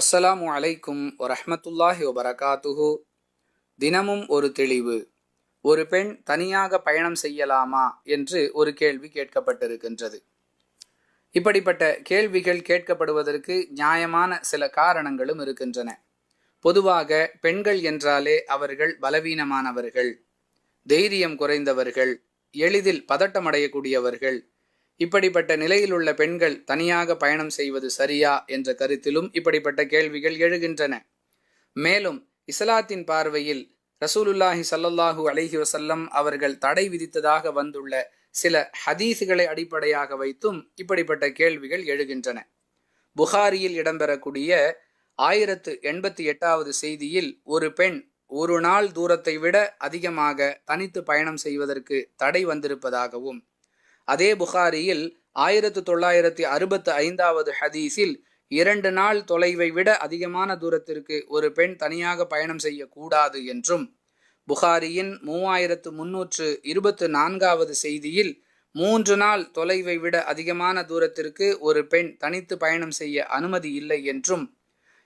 அஸ்ஸலாமு அலைக்கும் வரஹ்மத்துல்லாஹி வபரகாத்துஹு. தினமும் ஒரு தெளிவு. ஒரு பெண் தனியாக பயணம் செய்யலாமா என்று ஒரு கேள்வி கேட்கப்பட்டிருக்கின்றது. இப்படிப்பட்ட கேள்விகள் கேட்கப்படுவதற்கு நியாயமான சில காரணங்களும் இருக்கின்றன. பொதுவாக பெண்கள் என்றாலே அவர்கள் பலவீனமானவர்கள் தைரியம் குறைந்தவர்கள் எளிதில் பதட்டமடையக்கூடியவர்கள் இப்படிப்பட்ட நிலையில் உள்ள பெண்கள் தனியாக பயணம் செய்வது சரியா என்ற கருத்திலும் இப்படிப்பட்ட கேள்விகள் எழுகின்றன. மேலும் இஸ்லாத்தின் பார்வையில் ரசூலுல்லாஹி சல்லல்லாஹூ அலஹி வசல்லம் அவர்கள் தடை விதித்ததாக வந்துள்ள சில ஹதீஸுகளை அடிப்படையாக வைத்தும் இப்படிப்பட்ட கேள்விகள் எழுகின்றன. புகாரியில் இடம்பெறக்கூடிய ஆயிரத்து எண்பத்தி எட்டாவது செய்தியில் ஒரு பெண் ஒரு நாள் தூரத்தை விட அதிகமாக தனித்து பயணம் செய்வதற்கு தடை வந்திருப்பதாகவும் அதே புகாரியில் ஆயிரத்து தொள்ளாயிரத்தி அறுபத்து ஐந்தாவது ஹதீஸில் இரண்டு நாள் தொலைவை விட அதிகமான தூரத்திற்கு ஒரு பெண் தனியாக பயணம் செய்யக்கூடாது என்றும் புகாரியின் மூவாயிரத்து முன்னூற்று இருபத்து நான்காவது செய்தியில் மூன்று நாள் தொலைவை விட அதிகமான தூரத்திற்கு ஒரு பெண் தனித்து பயணம் செய்ய அனுமதி இல்லை என்றும்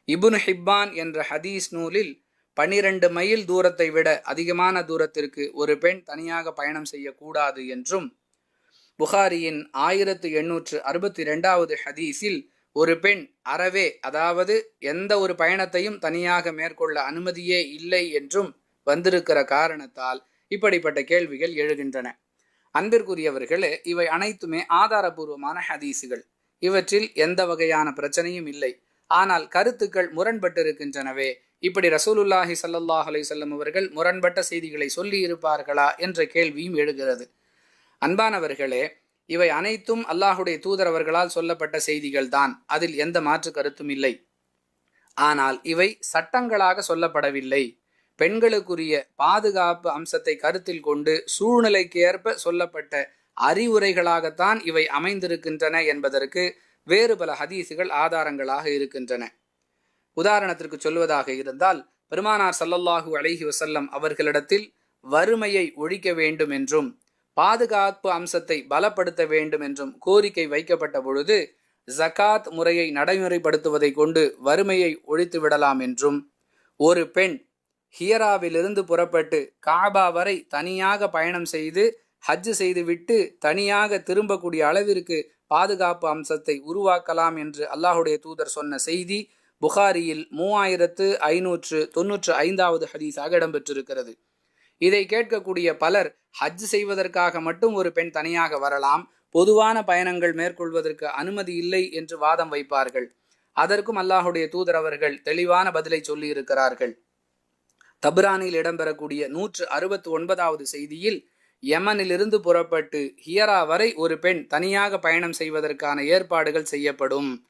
இபுன் ஹிப்பான் என்ற ஹதீஸ் நூலில் பனிரெண்டு மைல் தூரத்தை விட அதிகமான தூரத்திற்கு ஒரு பெண் தனியாக பயணம் செய்யக்கூடாது என்றும் புகாரியின் ஆயிரத்து எண்ணூற்று அறுபத்தி ரெண்டாவது ஹதீஸில் ஒரு பெண் அறவே அதாவது எந்த ஒரு பயணத்தையும் தனியாக மேற்கொள்ள அனுமதியே இல்லை என்றும் வந்திருக்கிற காரணத்தால் இப்படிப்பட்ட கேள்விகள் எழுகின்றன. அன்பிற்குரியவர்களே இவை அனைத்துமே ஆதாரபூர்வமான ஹதீஸுகள். இவற்றில் எந்த வகையான பிரச்சனையும் இல்லை. ஆனால் கருத்துக்கள் முரண்பட்டிருக்கின்றனவே. இப்படி ரசூலுல்லாஹி சல்லாஹ் அலைசல்லம் அவர்கள் முரண்பட்ட செய்திகளை சொல்லி இருப்பார்களா என்ற கேள்வியும் எழுகிறது. அன்பானவர்களே இவை அனைத்தும் அல்லாஹுடைய தூதரவர்களால் சொல்லப்பட்ட செய்திகள் தான் அதில் எந்த மாற்று கருத்தும் இல்லை. ஆனால் இவை சட்டங்களாக சொல்லப்படவில்லை. பெண்களுக்குரிய பாதுகாப்பு அம்சத்தை கருத்தில் கொண்டு சூழ்நிலைக்கு ஏற்ப சொல்லப்பட்ட அறிவுரைகளாகத்தான் இவை அமைந்திருக்கின்றன என்பதற்கு வேறு பல ஹதீசுகள் ஆதாரங்களாக இருக்கின்றன. உதாரணத்திற்கு சொல்வதாக இருந்தால் பெருமானார் சல்லல்லாஹு அலஹி வசல்லம் அவர்களிடத்தில் வறுமையை ஒழிக்க வேண்டும் என்றும் பாதுகாப்பு அம்சத்தை பலப்படுத்த வேண்டும் என்றும் கோரிக்கை வைக்கப்பட்ட பொழுது ஜகாத் முறையை நடைமுறைப்படுத்துவதை கொண்டு வறுமையை ஒழித்து விடலாம் என்றும் ஒரு பெண் ஹியராவிலிருந்து புறப்பட்டு காபா வரை தனியாக பயணம் செய்து ஹஜ்ஜு செய்துவிட்டு தனியாக திரும்பக்கூடிய அளவிற்கு பாதுகாப்பு அம்சத்தை உருவாக்கலாம் என்று அல்லாஹுடைய தூதர் சொன்ன செய்தி புகாரியில் மூவாயிரத்து ஐநூற்று தொன்னூற்று ஐந்தாவது ஹதீஸாக இடம்பெற்றிருக்கிறது. இதை கேட்கக்கூடிய பலர் ஹஜ் செய்வதற்காக மட்டும் ஒரு பெண் தனியாக வரலாம். பொதுவான பயணங்கள் மேற்கொள்வதற்கு அனுமதி இல்லை என்று வாதம் வைப்பார்கள். அதற்கும் அல்லாஹுடைய தூதர் அவர்கள் தெளிவான பதிலை சொல்லி இருக்கிறார்கள். தப்ரானில் இடம்பெறக்கூடிய நூற்று அறுபத்தி ஒன்பதாவது செய்தியில் யமனிலிருந்து புறப்பட்டு ஹியரா வரை ஒரு பெண் தனியாக பயணம் செய்வதற்கான ஏற்பாடுகள் செய்யப்படும்.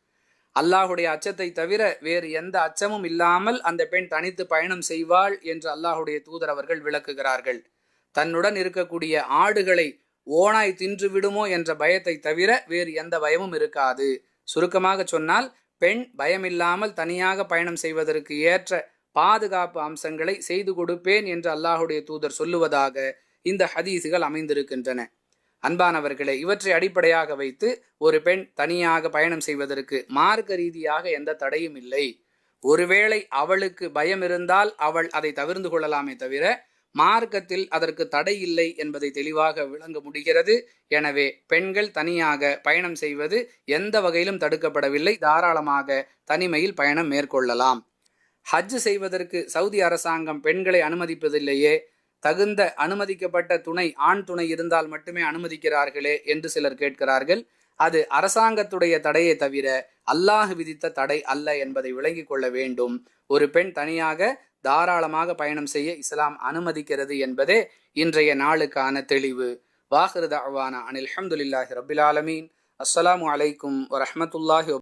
அல்லாஹுடைய அச்சத்தை தவிர வேறு எந்த அச்சமும் இல்லாமல் அந்த பெண் தனித்து பயணம் செய்வாள் என்று அல்லாஹுடைய தூதர் அவர்கள் விளக்குகிறார்கள். தன்னுடன் இருக்கக்கூடிய ஆடுகளை ஓனாய் தின்று விடுமோ என்ற பயத்தை தவிர வேறு எந்த பயமும் இருக்காது. சுருக்கமாக சொன்னால் பெண் பயமில்லாமல் தனியாக பயணம் செய்வதற்கு ஏற்ற பாதுகாப்பு அம்சங்களை செய்து கொடுப்பேன் என்று அல்லாஹுடைய தூதர் சொல்லுவதாக இந்த ஹதீஸுகள் அமைந்திருக்கின்றன. அன்பானவர்களே இவற்றை அடிப்படையாக வைத்து ஒரு பெண் தனியாக பயணம் செய்வதற்கு மார்க்க ரீதியாக எந்த தடையும் இல்லை. ஒருவேளை அவளுக்கு பயம் இருந்தால் அவள் அதை தவிர்ந்து கொள்ளலாமே தவிர மார்க்கத்தில் அதற்கு தடை இல்லை என்பதை தெளிவாக விளங்க முடிகிறது. எனவே பெண்கள் தனியாக பயணம் செய்வது எந்த வகையிலும் தடுக்கப்படவில்லை. தாராளமாக தனிமையில் பயணம் மேற்கொள்ளலாம். ஹஜ் செய்வதற்கு சவுதி அரசாங்கம் பெண்களை அனுமதிப்பதில்லையே. தகுந்த அனுமதிக்கப்பட்ட துணை ஆண் துணை இருந்தால் மட்டுமே அனுமதிக்கிறார்களே என்று சிலர் கேட்கிறார்கள். அது அரசாங்கத்துடைய தடையை தவிர அல்லாஹ் விதித்த தடை அல்ல என்பதை விளங்கிக் கொள்ள வேண்டும். ஒரு பெண் தனியாக தாராளமாக பயணம் செய்ய இஸ்லாம் அனுமதிக்கிறது என்பதே இன்றைய நாளுக்கான தெளிவு. வாஹிருத அனில் அஹமதுல்லாஹி ரபில் ஆலமீன். அஸ்ஸலாமு அலைக்கும் வரஹமத்துல்லாஹி